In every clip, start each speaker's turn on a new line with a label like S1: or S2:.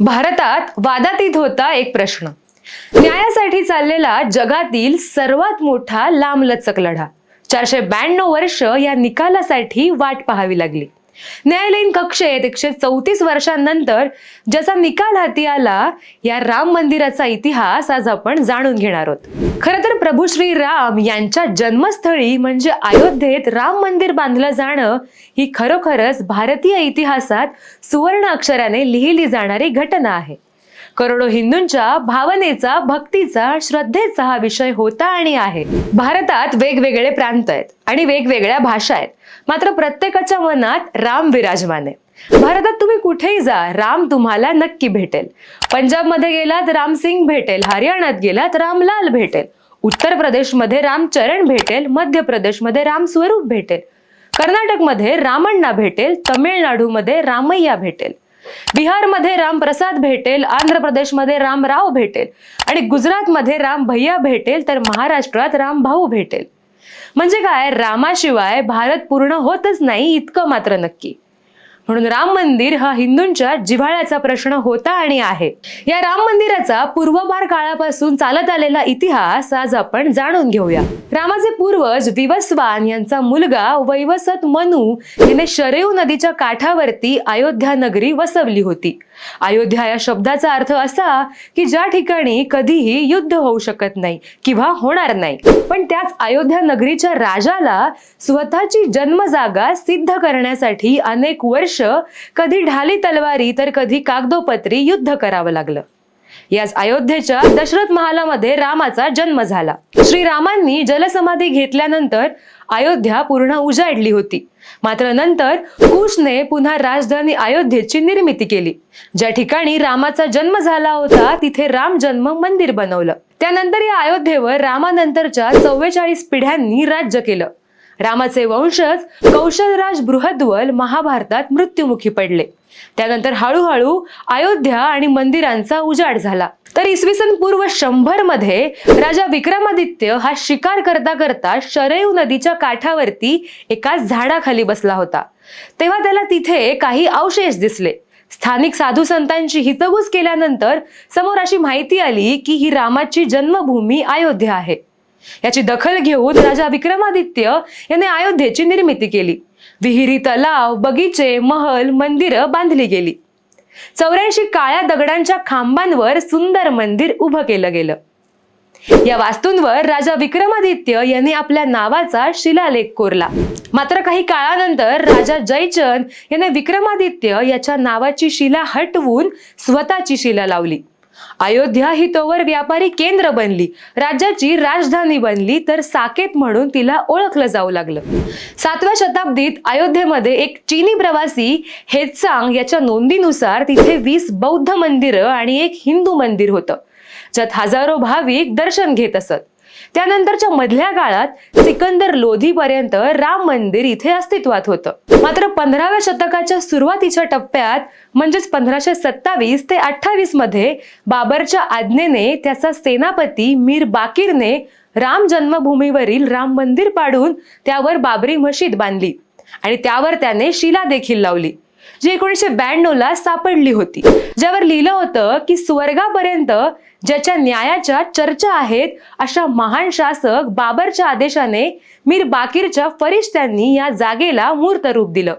S1: भारतात वादातीत होता एक प्रश्न. न्यायासाठी चाललेला जगातील सर्वात मोठा लांबलचक लढा. चारशे ब्याण्णव वर्ष या निकालासाठी वाट पाहावी लागली. न्यायालयीन कक्षेत एकशे चौतीस वर्षांनंतर ज्याचा निकाल हाती आला या राम मंदिराचा इतिहास आज आपण जाणून घेणार आहोत. खर तर प्रभू श्री राम यांच्या जन्मस्थळी म्हणजे अयोध्येत राम मंदिर बांधलं जाणं ही खरोखरच भारतीय इतिहासात सुवर्ण अक्षराने लिहिली जाणारी घटना आहे. करोडो हिंदूंच्या भावनेचा भक्तीचा श्रद्धेचा हा विषय होता आणि आहे. भारतात वेगवेगळे प्रांत आहेत आणि वेगवेगळ्या भाषा आहेत. मात्र प्रत्येकाच्या मनात राम विराजमान आहे. भारतात तुम्ही कुठेही जा राम तुम्हाला नक्की भेटेल. पंजाबमध्ये गेलात रामसिंग भेटेल. हरियाणात गेलात रामलाल भेटेल. उत्तर प्रदेशमध्ये रामचरण भेटेल. मध्य प्रदेशमध्ये रामस्वरूप भेटेल. कर्नाटकमध्ये रामण्णा भेटेल. तमिळनाडूमध्ये रामय्या भेटेल. बिहारमध्ये रामप्रसाद भेटेल आंध्र प्रदेशमध्ये रामराव भेटेल आणि गुजरातमध्ये राम भैया भेटेल तर महाराष्ट्रात राम भाऊ भेटेल. म्हणजे काय? रामाशिवाय भारत पूर्ण होतच नाही इतकं मात्र नक्की. म्हणून राम मंदिर हा हिंदूंच्या जिव्हाळ्याचा प्रश्न होता आणि आहे. या राम मंदिराचा पूर्वभार काळापासून चालत आलेला इतिहास आज आपण जाणून घेऊया. रामाचे पूर्वज विवस्वान यांचा मुलगा वैवसत मनू याने शरयू नदीच्या काठावरती अयोध्या नगरी वसवली होती. अयोध्या या शब्दाचा अर्थ असा की ज्या ठिकाणी कधीही युद्ध होऊ शकत नाही किंवा होणार नाही पण त्याच अयोध्या नगरीच्या राजाला स्वतःची जन्मजागा सिद्ध करण्यासाठी अनेक वर्ष कधी ढाली तलवारी तर कधी कागदोपत्री युद्ध करावं लागलं. याच अयोध्येच्या दशरथ महालामध्ये रामाचा जन्म झाला. श्रीरामांनी जलसमाधी घेतल्यानंतर अयोध्या पूर्ण उजाडली होती. मात्र नंतर कुशने पुन्हा राजधानी अयोध्येची निर्मिती केली. ज्या ठिकाणी रामाचा जन्म झाला होता तिथे राम जन्म मंदिर बनवलं. त्यानंतर या अयोध्येवर रामानंतरच्या चव्वेचाळीस पिढ्यांनी राज्य केलं. रामाचे वंशज कौशलराज बृहद्वल महाभारतात मृत्युमुखी पडले. त्यानंतर हळूहळू अयोध्या आणि मंदिरांचा उजाड झाला. तर इसवी सन पूर्व शंभरमध्ये राजा विक्रमादित्य हा शिकार करता करता शरयू नदीच्या काठावरती एका झाडाखाली बसला होता. तेव्हा त्याला तिथे काही अवशेष दिसले. स्थानिक साधू संतांची हितगुज केल्यानंतर समोर अशी माहिती आली की ही रामाची जन्मभूमी अयोध्या आहे. याची दखल घेऊन राजा विक्रमादित्य याने अयोध्येची निर्मिती केली. विहिरी तलाव बगीचे महल मंदिरं बांधली गेली. चौऱ्याऐंशी काळ्या दगडांच्या खांबांवर सुंदर मंदिर उभं केलं गेलं. या वास्तूंवर राजा विक्रमादित्य यांनी आपल्या नावाचा शिलालेख कोरला. मात्र काही काळानंतर राजा जयचंद याने विक्रमादित्य याच्या नावाची शिला हटवून स्वतःची शिला लावली. अयोध्या ही तोवर व्यापारी केंद्र बनली. राज्याची राजधानी बनली तर साकेत म्हणून तिला ओळखलं जाऊ लागलं. सातव्या शताब्दीत अयोध्येमध्ये एक चीनी प्रवासी हेचांग याच्या नोंदीनुसार तिथे वीस बौद्ध मंदिरं आणि एक हिंदू मंदिर होतं. ज्यात हजारो भाविक दर्शन घेत असत. त्यानंतरच्या मधल्या काळात सिकंदर लोधीपर्यंत राम मंदिर इथे अस्तित्वात होतं. मात्र पंधराव्या शतकाच्या सुरुवातीच्या टप्प्यात म्हणजेच पंधराशे सत्तावीस ते अठ्ठावीसमध्ये बाबरच्या आज्ञेने त्याचा सेनापती मीर बाकीरने राम जन्मभूमीवरील राम मंदिर पाडून त्यावर बाबरी मशीद बांधली आणि त्यावर त्याने शिला देखील लावली. जी एकोणीसशे ब्याण्णव ला सापडली होती. ज्यावर लिहिलं होतं की स्वर्गापर्यंत ज्याच्या न्यायाच्या चर्चा आहेत अशा महान शासक बाबरच्या आदेशाने मीर बाकीरच्या फरिश्त्यांनी या जागेला मूर्त रूप दिलं.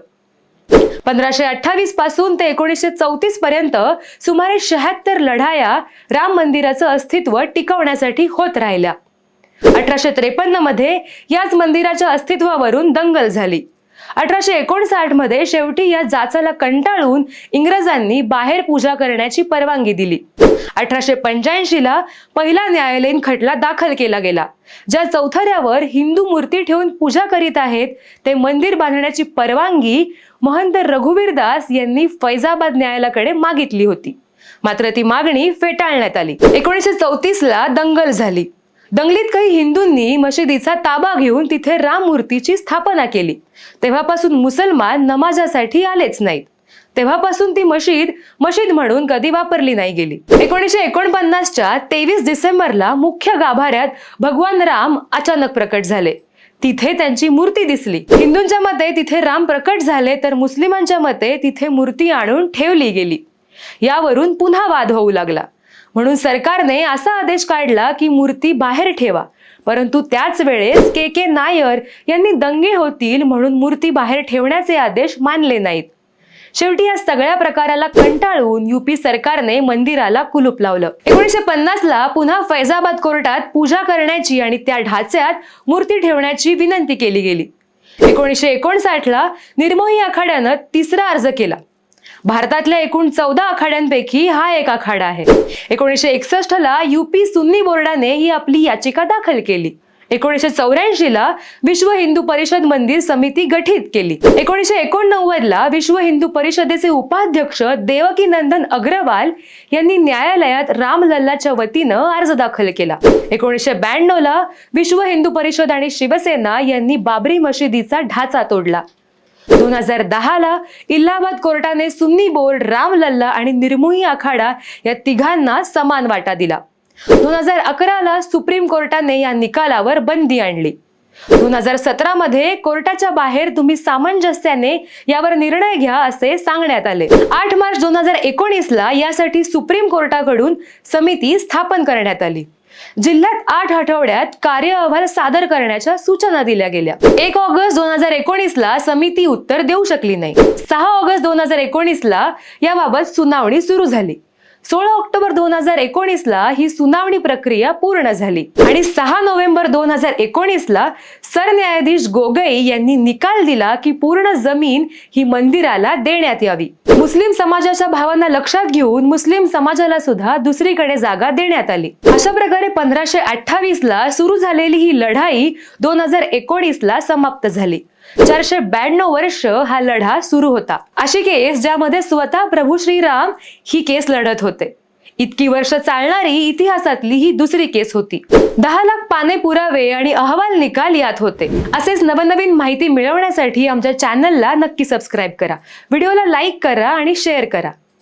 S1: पंधराशे अठ्ठावीसपासून ते एकोणीसशे चौतीस पर्यंत सुमारे शहात्तर लढाया राम मंदिराचं अस्तित्व टिकवण्यासाठी होत राहिल्या. अठराशे त्रेपन्नमध्ये याच मंदिराच्या अस्तित्वावरून दंगल झाली. अठराशे एकोणसाठमध्ये शेवटी या जाचाला कंटाळून इंग्रजांनी बाहेर पूजा करण्याची परवानगी दिली. अठराशे पंच्याऐंशी ला पहिला न्यायालयीन खटला दाखल केला गेला. ज्या चौथऱ्यावर हिंदू मूर्ती ठेवून पूजा करीत आहेत ते मंदिर बांधण्याची परवानगी महंत रघुवीरदास यांनी फैजाबाद न्यायालयाकडे मागितली होती. मात्र ती मागणी फेटाळण्यात आली. एकोणीसशे चौतीस ला दंगल झाली. दंगलीत काही हिंदूंनी मशिदीचा ताबा घेऊन तिथे राम मूर्तीची स्थापना केली. तेव्हापासून मुसलमान नमाजासाठी आलेच नाहीत. तेव्हापासून ती मशीद मशीद म्हणून कधी वापरली नाही गेली. एकोणीसशे एकोणपन्नासच्या तेवीस डिसेंबरला मुख्य गाभाऱ्यात भगवान राम अचानक प्रकट झाले. तिथे त्यांची मूर्ती दिसली. हिंदूंच्या मते तिथे राम प्रकट झाले तर मुस्लिमांच्या मते तिथे मूर्ती आणून ठेवली गेली. यावरून पुन्हा वाद होऊ लागला. म्हणून सरकारने असा आदेश काढला की मूर्ती बाहेर ठेवा. परंतु त्याच वेळेस के के नायर यांनी दंगे होतील म्हणून मूर्ती बाहेर ठेवण्याचे आदेश मानले नाहीत. शेवटी या सगळ्या प्रकाराला कंटाळून युपी सरकारने मंदिराला कुलूप लावलं. एकोणीशे पन्नास ला पुन्हा फैजाबाद कोर्टात पूजा करण्याची आणि त्या ढाच्यात मूर्ती ठेवण्याची विनंती केली गेली. एकोणीसशे एकोणसाठ ला निर्मोही आखाड्यानं तिसरा अर्ज केला. भारतातल्या एकूण चौदा आखाड्यांपैकी हा एक आखाडा आहे. एकोणीसशे एकसष्ट ला युपी सुन्नी बोर्डाने ही आपली याचिका दाखल केली. एकोणीसशे चौऱ्याऐंशी ला विश्व हिंदू परिषद मंदिर समिती गठीत केली. एकोणीसशे एकोणनव्वद ला विश्व हिंदू परिषदेचे उपाध्यक्ष देवकी नंदन अग्रवाल यांनी न्यायालयात रामलल्लाच्या वतीनं अर्ज दाखल केला. एकोणीसशे ब्याण्णव ला विश्व हिंदू परिषद आणि शिवसेना यांनी बाबरी मशिदीचा ढाचा तोडला. दोन हजार दहाला इल्हाबाद कोर्टाने सुन्नी बोर्ड रामलल्ला आणि निर्मोही आखाडा या तिघांना समान वाटा दिला. दोन हजार अकराला सुप्रीम कोर्टाने या निकालावर बंदी आणली. दोन हजार सतरा मध्ये कोर्टाच्या बाहेर तुम्ही सामंजस्याने यावर निर्णय घ्या असे सांगण्यात आले. आठ मार्च दोन हजार एकोणीस ला यासाठी सुप्रीम कोर्टाकडून समिती स्थापन करण्यात आली. जिल्ह्यात आठ आठवड्यात कार्य अहवाल सादर करण्याच्या सूचना दिल्या गेल्या. एक ऑगस्ट दोन हजार एकोणीस ला समिती उत्तर देऊ शकली नाही. सहा ऑगस्ट दोन हजार एकोणीस ला याबाबत सुनावणी सुरू झाली. सोळा ऑक्टोबर दोन हजार एकोणीसला ही सुनावणी प्रक्रिया पूर्ण झाली. आणि सहा नोव्हेंबर दोन हजार एकोणीसला सरन्यायाधीश गोगई यांनी निकाल दिला की पूर्ण जमीन ही मंदिराला देण्यात यावी. मुस्लिम समाजाच्या भावांना लक्षात घेऊन मुस्लिम समाजाला सुद्धा दुसरीकडे जागा देण्यात आली. अशा प्रकारे पंधराशे अठ्ठावीस ला सुरू झालेली ही लढाई दोन हजार एकोणीस ला समाप्त झाली. चारशे ब्याण्णव वर्ष हा लढा सुरू होता. अशी केस ज्यामध्ये स्वतः प्रभू श्रीराम ही केस लढत होते. इतकी वर्ष चालणारी इतिहासातली ही दुसरी केस होती. दहा लाख पाने पुरावे आणि अहवाल निकाल यात होते. असेच नवनवीन माहिती मिळवण्यासाठी आमच्या चॅनलला नक्की सबस्क्राईब करा. व्हिडिओला लाईक करा आणि शेअर करा.